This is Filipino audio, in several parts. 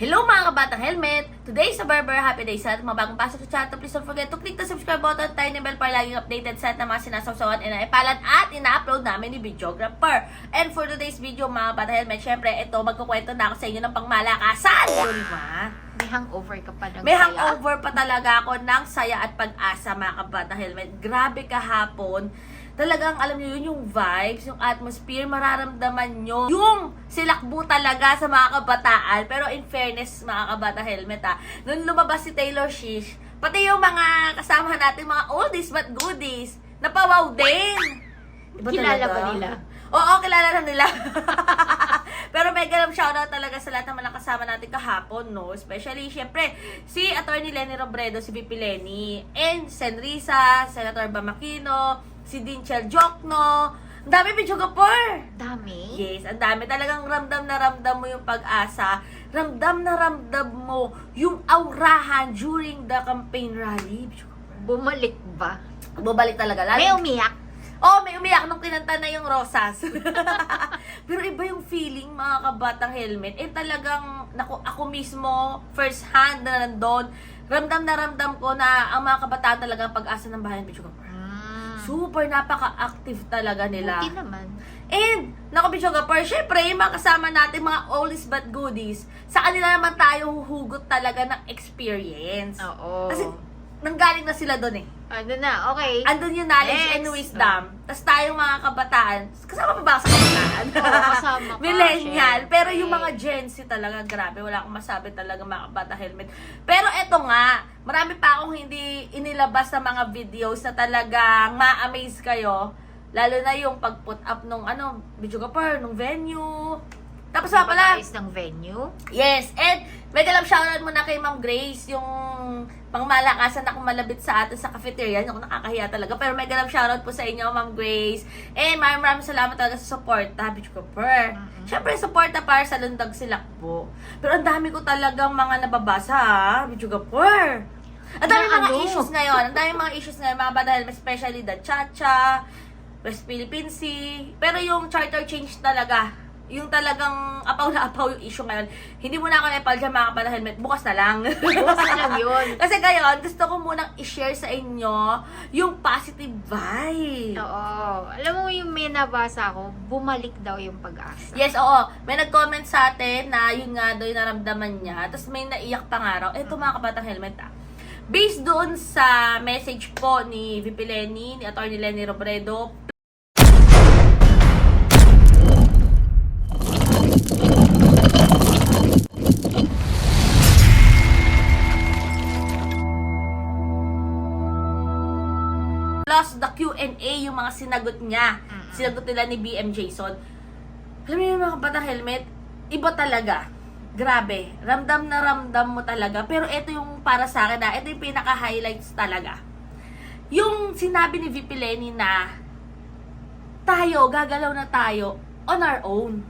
Hello mga kabatang helmet! Today sa Barber Happy Day sa mga bagong pasok sa channel. Please don't forget to click the subscribe button at tiny bell para laging updated sa lahat ng mga sinasawsawan and naipalan at ina-upload namin ni Videographer. And for today's video mga kabatang helmet, syempre ito magkukwento na ako sa inyo ng pangmalakasan! Di ba? May hangover ka pa ng May saya. hangover pa talaga ako ng saya at pag-asa mga kabatang helmet. Grabe kahapon. Talagang alam niyo yun yung vibes, yung atmosphere, mararamdaman nyo. Yung silakbo talaga sa mga kabataan. Pero in fairness mga kabatang helmet ha, nung lumabas si Taylor Swift, pati yung mga kasama natin, mga oldies but goodies, napawaw din. Iba Kilala talaga? ba nila? Oo, kilala na nila. Pero mega love shoutout talaga sa lahat ng mga kasama natin kahapon, no? Especially, syempre, si Attorney Lenny Robredo, si VP Lenny, and Senrisa, Senator Bamakino, si Dinchel Jokno, ang dami video kapor! Dami. Yes, ang dami. Talagang ramdam na ramdam mo yung pag-asa. Ramdam na ramdam mo yung aurahan during the campaign rally. Kapor. Bumalik ba? Bumalik talaga. Lalo, May umiyak. Oh, may umiyak nung kinanta na yung Rosas. Pero iba yung feeling, mga kabatang helmet. Eh talagang, naku, ako mismo, first hand na nandun, ramdam na ramdam ko na ang mga kabataan talaga ang pag-asa ng bayan, Bicho Gapar. Super napaka-active talaga nila. Buti naman. And, naku, Bicho Gapar, syempre, yung mga kasama natin, mga oldies but goodies, sa kanila naman tayo huhugot talaga ng experience. Oo. Kasi, nanggaling na sila doon eh. ano na, okay. Andun yung knowledge and Next. wisdom. Tapos tayong mga kabataan, kasama pa ba ako sa kabataan? Oo, kasama ka, Millennial. syempre. Pero yung mga Gen Z talaga, grabe. Wala akong masabi talaga mga kabata helmet. Pero eto nga, marami pa akong hindi inilabas na mga videos na talagang ma-amaze kayo. Lalo na yung pag-put up nung ano, video ka nung venue. Tapos nga pala, Pag-ayos ng venue. Yes, and mega love shoutout muna kay Ma'am Grace, yung pangmalakasan na kumalabit sa atin sa cafeteria. Yung nakakahiya talaga. Pero mega love shoutout po sa inyo, Ma'am Grace. And maraming maraming salamat talaga sa support, ha, Bitch Cooper. Mhm. Siyempre, support na para sa Lundag Silakbo. Pero ang dami ko talagang mga nababasa, ha, Bitch Cooper. Ang dami Na mga ano? issues ngayon. Ang dami mga issues ngayon, mga badahil, especially the Chacha, West Philippine Sea. Pero yung charter change talaga, yung talagang apaw na apaw yung issue ngayon. Hindi mo na ako naipal dyan mga kapatid helmet. Bukas na lang. Bukas na lang yun. Kasi ngayon, gusto ko munang i-share sa inyo yung positive vibe. Oo. Alam mo yung may nabasa ko, bumalik daw yung pag-asa. Yes, oo. May nag-comment sa atin na yun nga daw yung naramdaman niya. Tapos may naiyak pa nga raw. Ito mga kabatang helmet ah. Based doon sa message po ni VP Lenny, ni Atty. Lenny Robredo, Q&A, yung mga sinagot niya. Mm-mm. Sinagot nila ni BM Jason. Alam mo yung mga kabatang helmet, iba talaga. Grabe. Ramdam na ramdam mo talaga. Pero ito yung para sa akin na, ito yung pinaka-highlights talaga. Yung sinabi ni VP Lenny na, tayo, gagalaw na tayo on our own.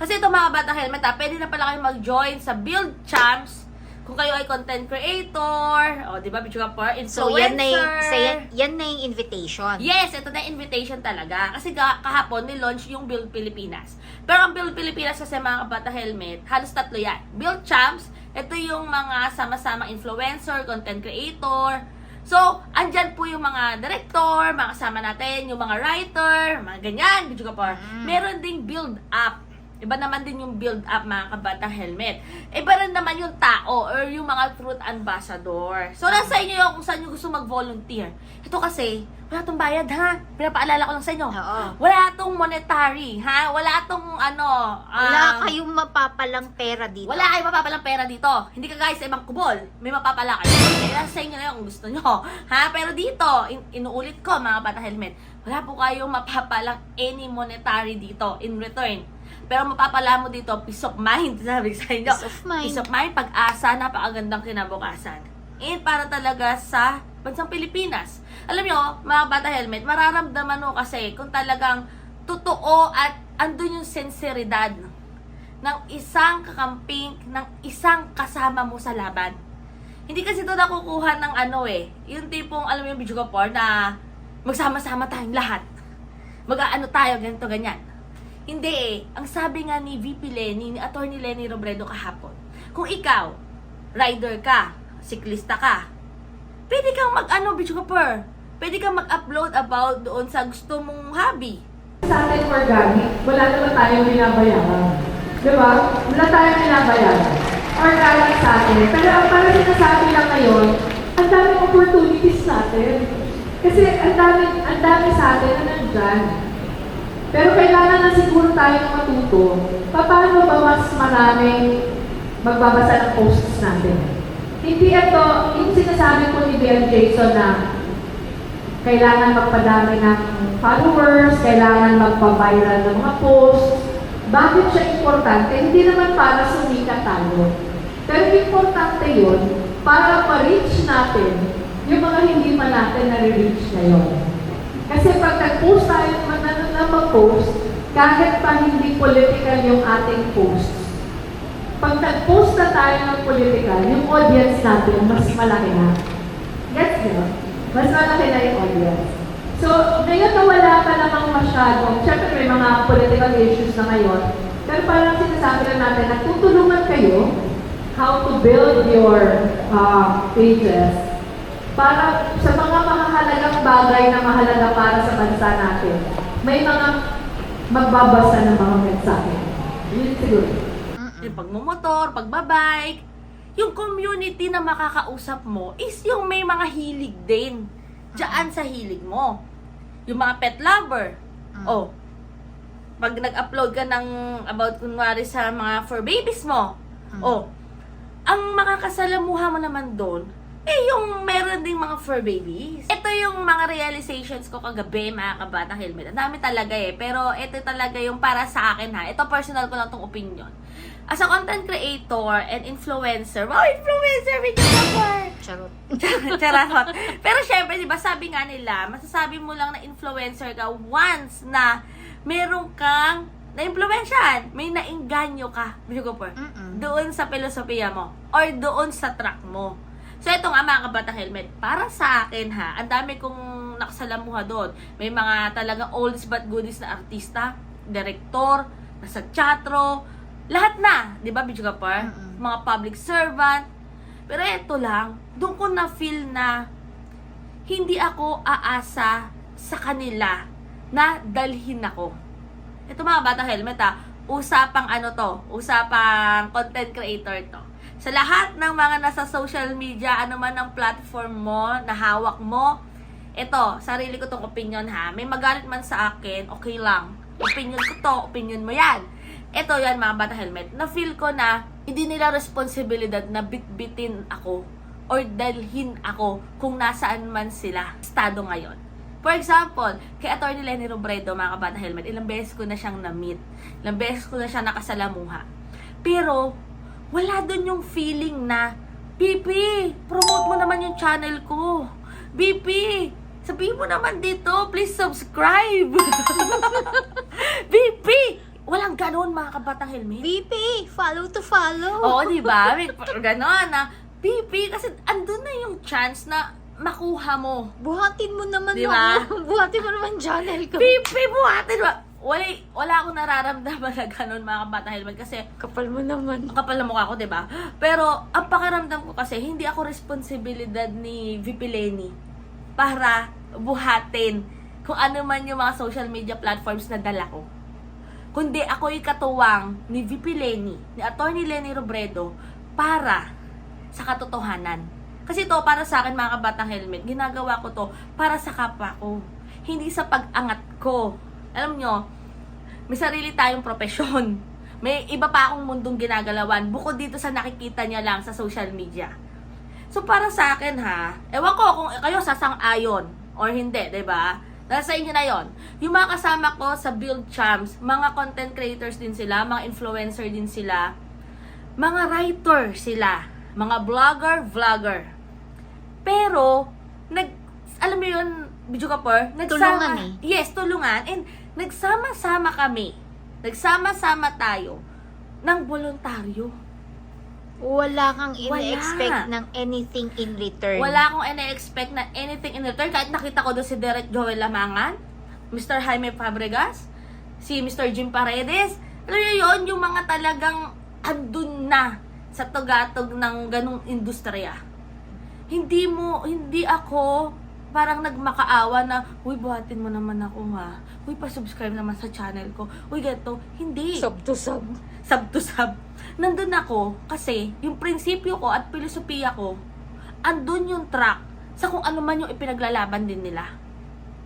Kasi ito mga batang helmet ha, pwede na pala kayo mag-join sa Build Champs kung kayo ay content creator, o di ba, Par, So, influencer. yan na, yung, so yan, yan na yung invitation. Yes, ito na yung invitation talaga. Kasi ka- kahapon, ni-launch yung Build Pilipinas. Pero ang Build Pilipinas kasi mga kabata helmet, halos tatlo yan. Build Champs, ito yung mga sama-sama influencer, content creator. So, andyan po yung mga director, mga kasama natin, yung mga writer, mga ganyan, video pa. Mm. Meron ding build up. Iba naman din yung build up mga kabata helmet. Iba rin naman yung tao or yung mga truth ambassador. So, nasa inyo yung kung saan nyo gusto mag-volunteer. Ito kasi, wala tong bayad ha. Pinapaalala ko lang sa inyo. Oo. Wala tong monetary, ha? Wala tong ano, um, Wala kayong mapapalang pera dito. wala kayong mapapalang pera dito. Hindi ka guys sa ibang kubol. May mapapala kayo. Kaya sa inyo na yun kung gusto nyo. Ha? Pero dito, in- inuulit ko mga bata helmet, wala po kayong mapapalang any monetary dito in return. Pero mapapala mo dito, peace of mind, sabi ko sa inyo. Peace of mind. Peace of mind, pag-asa, napakagandang kinabukasan. And para talaga sa bansang Pilipinas. Alam nyo, mga bata helmet, mararamdaman mo kasi kung talagang totoo at andun yung sinseridad ng isang kakamping, ng isang kasama mo sa laban. Hindi kasi ito nakukuha ng ano eh, yung tipong, alam mo yung video na magsama-sama tayong lahat. Mag-aano tayo, ganito, ganyan. Hindi eh. Ang sabi nga ni VP Lenny, ni Attorney Lenny Robredo kahapon, kung ikaw, rider ka, siklista ka, pwede kang mag-ano, Bichugapur, pwede kang mag-upload about doon sa gusto mong hobby. Sa atin organic, wala naman tayong binabayaran. Di ba? Wala tayong binabayaran. Organic sa atin. Pero ang parang sinasabi lang ngayon, ang daming opportunities natin. Kasi ang dami, ang dami sa atin na nandyan. Pero kailangan na siguro tayo na matuto. Paano ba mas maraming magbabasa ng posts natin? Hindi ito, yung sinasabi ko ni Ben Jason na kailangan magpadami ng followers, kailangan magpa-viral ng mga posts. Bakit siya importante? Hindi naman para sumikat tayo. Pero importante yun para ma-reach natin yung mga hindi pa natin na-reach ngayon. Kasi pag nag-post tayo man na, na mag-post, kahit pa hindi political yung ating post, pag nag-post na tayo ng political, yung audience natin mas malaki na. Gets nyo? Mas malaki na yung audience. So, ngayon na wala pa namang masyadong, syempre may mga political issues na ngayon, pero parang sinasabi lang natin, nagtutulungan kayo how to build your uh, pages para sa mga mahalagang bagay na mahalaga para sa bansa natin, may mga magbabasa ng mga mensahe. Yun siguro. Yung pagmumotor, pagbabike, yung community na makakausap mo is yung may mga hilig din. Diyan sa hilig mo. Yung mga pet lover. Mm. Oh, pag nag-upload ka ng about kunwari sa mga fur babies mo. Mm. Oh, ang makakasalamuha mo naman doon, eh yung meron ding mga fur babies. Ito yung mga realizations ko kagabi, mga kabatang helmet. Ang dami talaga eh. Pero ito talaga yung para sa akin ha. Ito personal ko lang tong opinion. As a content creator and influencer, wow, influencer, videographer! Charot. Charot. Pero syempre, di ba, sabi nga nila, masasabi mo lang na influencer ka once na meron kang na-influensyan, may nainganyo ka, Mm-mm. doon sa filosofiya mo or doon sa track mo. So, ito nga mga kabatang helmet, para sa akin ha, ang dami kong nakasalamuha doon. May mga talagang oldies but goodies na artista, direktor, nasa teatro, lahat na, di ba, Bicho Kapar? Mm-mm. Mga public servant. Pero ito lang, doon ko na feel na hindi ako aasa sa kanila na dalhin ako. Ito mga bata helmet ha, usapang ano to, usapang content creator to. Sa lahat ng mga nasa social media, ano man ang platform mo, na hawak mo, ito, sarili ko tong opinion ha. May magalit man sa akin, okay lang. Opinion ko to, opinion mo yan. Ito yan mga bata helmet, na feel ko na hindi nila responsibilidad na bitbitin ako or dalhin ako kung nasaan man sila estado ngayon. For example, kay Atty. Lenny Robredo, mga kabata helmet, ilang beses ko na siyang na-meet. Ilang beses ko na siya nakasalamuha. Pero, wala doon yung feeling na, BP, promote mo naman yung channel ko. BP, sabihin mo naman dito, please subscribe. BP, walang ganon mga kabatang helmet. VP, follow to follow. Oo, di ba? Ganon na, BP, kasi andun na yung chance na makuha mo. Buhatin mo naman Di ba? ako. Buhatin mo naman channel ko. BP, buhatin ba? Wala, wala akong nararamdaman na ganun mga kabata helmet kasi Kapal mo naman. ang kapal na mukha ko, di ba? Pero, ang pakiramdam ko kasi, hindi ako responsibilidad ni VP Lenny para buhatin kung ano man yung mga social media platforms na dala ko. Kundi ako yung katuwang ni VP Lenny, ni Attorney Lenny Robredo, para sa katotohanan. Kasi ito, para sa akin mga kabatang helmet, ginagawa ko to para sa kapwa ko. Hindi sa pag-angat ko. Alam nyo, may sarili tayong profesyon. May iba pa akong mundong ginagalawan bukod dito sa nakikita niya lang sa social media. So para sa akin ha, ewan ko kung kayo sasang-ayon or hindi, 'di ba? Nasa inyo na 'yon. Yung mga kasama ko sa Build Champs, mga content creators din sila, mga influencer din sila, mga writer sila, mga blogger, vlogger. Pero nag alam mo 'yun, video kapor, Tulungan eh. Yes, tulungan and nagsama-sama kami. Nagsama-sama tayo ng voluntaryo. Wala kang Wala. ine-expect ng anything in return. Wala akong ina-expect na anything in return. Kahit nakita ko doon si Derek Joel Lamangan, Mr. Jaime Fabregas, si Mr. Jim Paredes. Alam niyo yun, yung mga talagang andun na sa tugatog ng ganong industriya. Hindi mo, hindi ako parang nagmakaawa na, Uy, buhatin mo naman ako ha. Uy, pa-subscribe naman sa channel ko. Uy, ganito. Hindi. Sub to sub. sub to sub. Nandun ako kasi yung prinsipyo ko at filosofiya ko, andun yung track sa kung ano man yung ipinaglalaban din nila.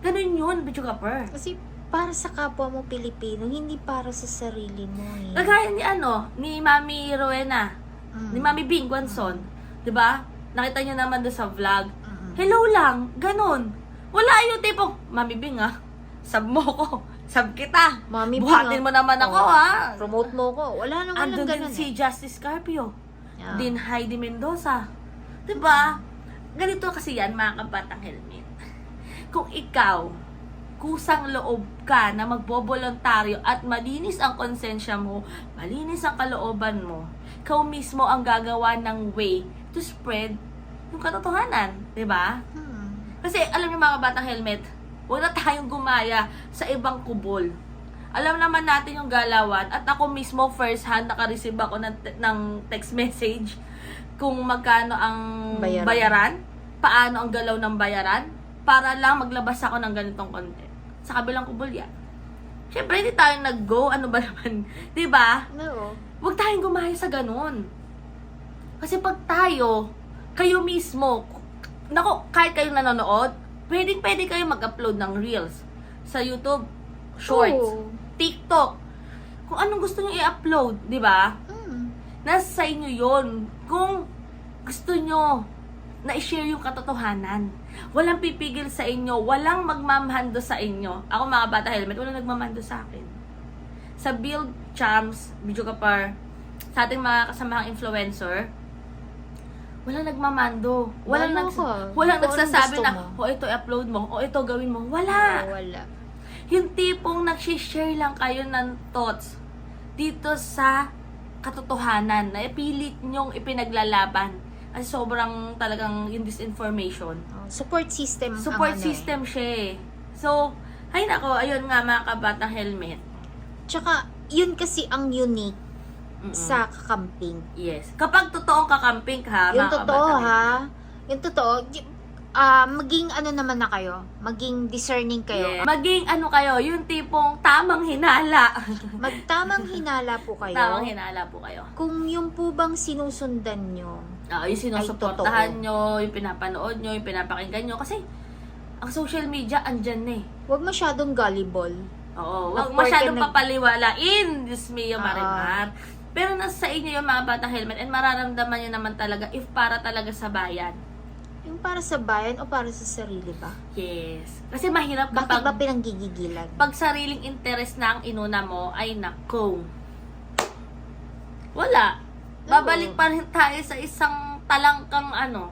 Ganun yun, Bicho Kapper. Kasi para sa kapwa mo Pilipino, hindi para sa sarili mo eh. Kagaya ni ano, ni Mami Rowena, Mm. ni Mami Bing Guanson. 'Di ba? Nakita niyo naman doon sa vlog. Hello lang, ganun. Wala yung tipong, Mami Bing ah, sub mo ko, sub kita. Mami Bing, Buhatin ah. mo naman ako Oo. ha. Promote mo ko. Wala nang walang Andun din ganun si eh. Justice Carpio. Yeah. din Heidi Mendoza. 'Di ba? Ganito kasi yan mga kabatang helmet. Kung ikaw kusang loob ka na magbobolontaryo at malinis ang konsensya mo, malinis ang kalooban mo, ikaw mismo ang gagawa ng way to spread yung katotohanan, 'di ba? Hmm. Kasi alam niyo mga batang helmet, huwag na tayong gumaya sa ibang kubol. Alam naman natin yung galawan at ako mismo first hand naka-receive ako ng, te- ng text message kung magkano ang Bayaran. bayaran. paano ang galaw ng bayaran, para lang maglabas ako ng ganitong content. Sa kabilang kubol yan. Siyempre, hindi tayo nag-go. Ano ba naman? 'Di ba? No. Huwag tayong gumaya sa ganun. Kasi pag tayo, kayo mismo, nako, kahit kayo nanonood, pwedeng pwede kayo mag-upload ng Reels sa YouTube, Shorts, Oo. TikTok. Kung anong gusto nyo i-upload, di ba? Hmm. Nasa sa inyo yon Kung gusto nyo na i-share yung katotohanan. Walang pipigil sa inyo. Walang magmamahando sa inyo. Ako mga bata helmet, walang nagmamahando sa akin. Sa Build Champs, Video Kapar, sa ating mga kasamahang influencer, walang nagmamando. Walang, Wala nags- walang Kung anong nagsasabi gusto na, o ito i-upload mo, o ito gawin mo. Wala. Wala. Yung tipong nag-share lang kayo ng thoughts dito sa katotohanan na ipilit nyong ipinaglalaban. Kasi sobrang talagang yung disinformation. Oh, support system. ang Support ano eh. system siya eh. So, ay nako, ayun nga mga kabatang helmet. Tsaka, yun kasi ang unique Mm-mm. sa kakamping. Yes. Kapag totoong kakamping ka, Yung mga totoo kabatang ha. Yung totoo. y- ah maging ano naman na kayo. Maging discerning kayo. Yes. Maging ano kayo, yung tipong tamang hinala. Magtamang hinala po kayo. tamang hinala po kayo. Kung yung po bang sinusundan nyo, Ah, yung sinusuportahan nyo, yung pinapanood nyo, yung pinapakinggan nyo. Kasi, ang social media, andyan na eh. huwag masyadong gullible. Oo, wag Na masyadong porke nag- papaliwalain, Diyos mio, Ah. Marimar. Pero nasa sa inyo yung mga batang helmet and mararamdaman nyo naman talaga if para talaga sa bayan. Yung para sa bayan o para sa sarili ba? Yes. Kasi mahirap Bakit ba kapag pinanggigigilan? pag sariling interest na ang inuna mo, ay nako. Wala. Babalik pa rin tayo sa isang talangkang ano.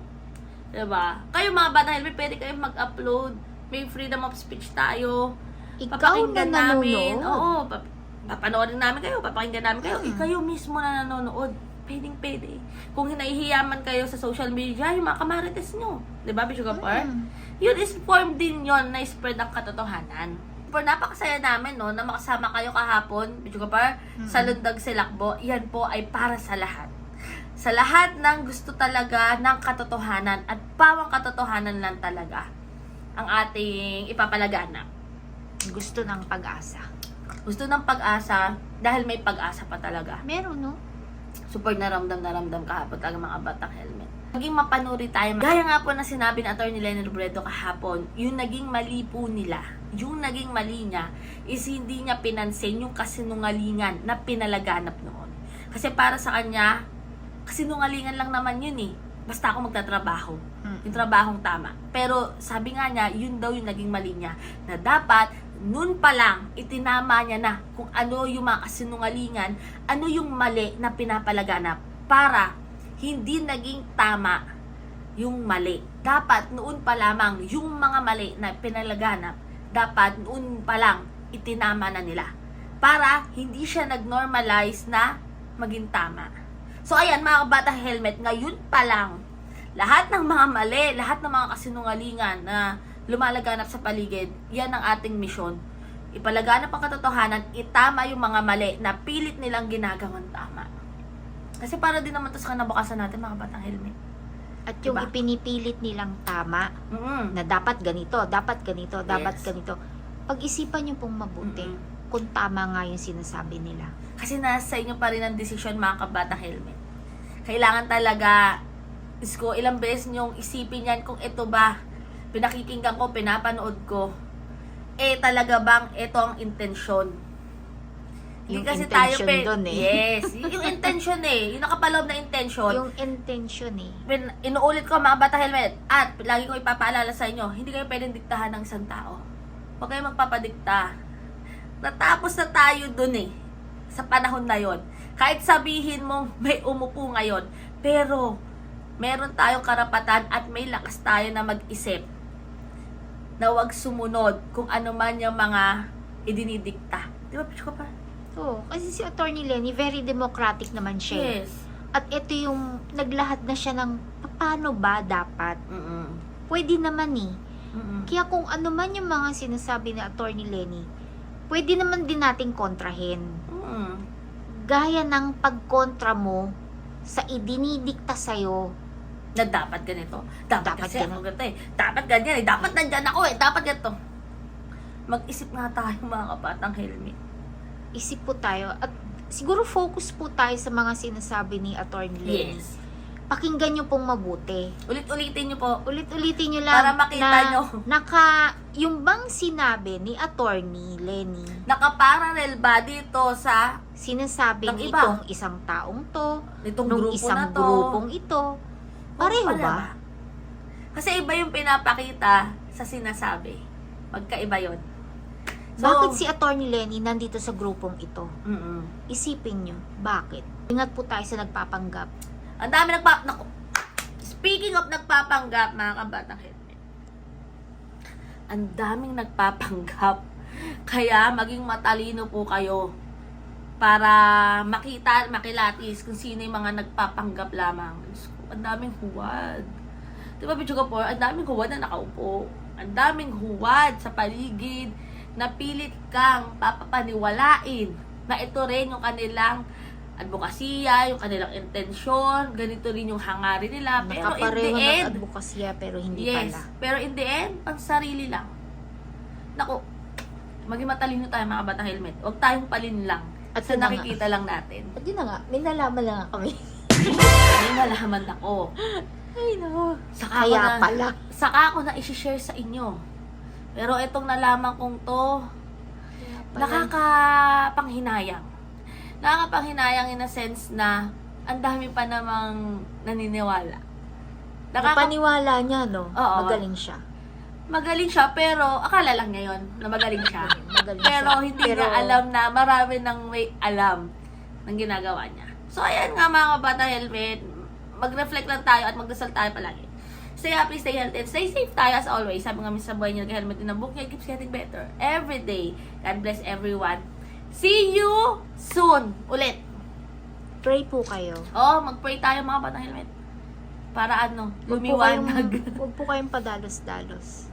'Di ba? Kayo mga batang helmet, pwede kayo mag-upload. May freedom of speech tayo. Ikaw na namin. nanonood. Oo, papanoorin namin kayo, papakinggan namin kayo. Hmm. Ikayo mismo na nanonood. Pwedeng pwede. Kung hinahihiyaman kayo sa social media, yung mga kamarites nyo. Di ba, Bishop Gapar? Mm. Yun is form din yon na spread ang katotohanan. Pero napakasaya namin, no, na makasama kayo kahapon, Bishop Gapar, sa Lundag Silakbo. Yan po ay para sa lahat. Sa lahat ng gusto talaga ng katotohanan at pawang katotohanan lang talaga ang ating ipapalaganap. Gusto ng pag-asa. Gusto ng pag-asa dahil may pag-asa pa talaga. Meron, no? Super naramdam na ramdam kahapon talaga mga batang helmet. Naging mapanuri tayo. Gaya nga po na sinabi ni Atty. Lenny Robredo kahapon, yung naging mali po nila, yung naging mali niya, is hindi niya pinansin yung kasinungalingan na pinalaganap noon. Kasi para sa kanya, kasinungalingan lang naman yun eh. Basta ako magtatrabaho. Yung trabahong tama. Pero sabi nga niya, yun daw yung naging mali niya. Na dapat, noon pa lang, itinama niya na kung ano yung mga kasinungalingan, ano yung mali na pinapalaganap para hindi naging tama yung mali. Dapat noon pa lamang yung mga mali na pinalaganap, dapat noon pa lang itinama na nila. Para hindi siya nag-normalize na maging tama. So ayan mga kabata helmet, ngayon pa lang, lahat ng mga mali, lahat ng mga kasinungalingan na lumalaganap sa paligid, yan ang ating misyon. Ipalaganap ang katotohanan, itama yung mga mali na pilit nilang ginagawang tama. Kasi para din naman to sa kanabukasan natin, mga batang helmet. At yung Diba? ipinipilit nilang tama, Mm-mm. na dapat ganito, dapat ganito, dapat Yes. ganito. Pag-isipan nyo pong mabuti Mm-mm. kung tama nga yung sinasabi nila. Kasi nasa inyo pa rin ang desisyon mga kabatang helmet. Kailangan talaga, isko, ilang beses nyong isipin yan kung ito ba, pinakikinggan ko, pinapanood ko, eh talaga bang ito ang intensyon. Yung intention dun eh. Yes, yung intention eh, yung nakapaloob na intention. Yung intention eh. Pin, inuulit ko mga bata helmet at lagi ko ipapaalala sa inyo, hindi kayo pwedeng diktahan ng isang tao. Huwag kayo magpapadikta. Natapos na tayo dun eh, sa panahon na yon. Kahit sabihin mong may umupo ngayon, pero meron tayong karapatan at may lakas tayo na mag-isip na wag sumunod kung ano man yung mga idinidikta. Di ba, Pichu ka pa? Oo, kasi si Attorney Lenny, very democratic naman siya. eh. Yes. At ito yung naglahat na siya ng paano ba dapat. Mm-mm. Pwede naman eh. Mm-mm. Kaya kung ano man yung mga sinasabi ni Attorney Lenny, pwede naman din nating kontrahin. Mm-mm. Gaya ng pagkontra mo sa idinidikta sa'yo. Na dapat ganito. Dapat, Dapat kasi ganun. ako ganito eh. Dapat ganyan eh. Dapat nandyan ako eh. Dapat ganito. Mag-isip nga tayo mga kabatang helmet. Isip po tayo at siguro focus po tayo sa mga sinasabi ni Attorney Lenny. Yes. Pakinggan nyo pong mabuti. Ulit-ulitin nyo po. Ulit-ulitin nyo lang Para makita na nyo. naka, yung bang sinabi ni Attorney Lenny, Nakaparallel ba dito sa sinasabi Ng iba. nitong isang taong to, nitong nung grupo isang na to? grupong ito, pareho Wala ba? Kasi iba yung pinapakita sa sinasabi. Magkaiba yun. Bakit si Attorney Lenny nandito sa grupong ito? Mm-mm. Isipin nyo, bakit? Ingat po tayo sa nagpapanggap. Ang dami nagpa... Naku. Speaking of nagpapanggap, mga helmet. Ang daming nagpapanggap. Kaya maging matalino po kayo para makita, makilatis kung sino yung mga nagpapanggap lamang. Diyos Ang daming huwad. Di ba, Bicho Kapor? Ang daming huwad na nakaupo. Ang daming huwad sa paligid na pilit kang papapaniwalain na ito rin yung kanilang advokasya, yung kanilang intensyon, ganito rin yung hangarin nila. Pero in the end, advokasya pero hindi yes, pala. pero in the end, pang sarili lang. Naku, maging matalino tayo mga batang helmet. Huwag tayong palin lang At sa nakikita lang natin. At yun na nga, may nalaman lang kami. May nalaman ako. Ay, no. Saka Kaya ako na, pala. Saka ako na isi-share sa inyo. Pero itong nalaman kong to, nakakapanghinayang. Nakakapanghinayang in a sense na ang dami pa namang naniniwala. Nakaka- Napaniwala niya, no? Oo. Magaling siya. magaling siya, pero akala lang niya yun na magaling siya. Magaling pero siya. hindi Pero- niya alam na marami nang may alam ng ginagawa niya. So, ayan nga mga kabata helmet. Mag-reflect lang tayo at magdasal tayo palagi. Stay happy, stay healthy, and stay safe tayo as always. Sabi nga sa buhay niyo, helmet din ang book niya keeps getting better every day. God bless everyone. See you soon ulit. Pray po kayo. Oh, mag-pray tayo mga batang helmet. Para ano, Huwag po kayong, lumiwanag. huwag po kayong padalos-dalos.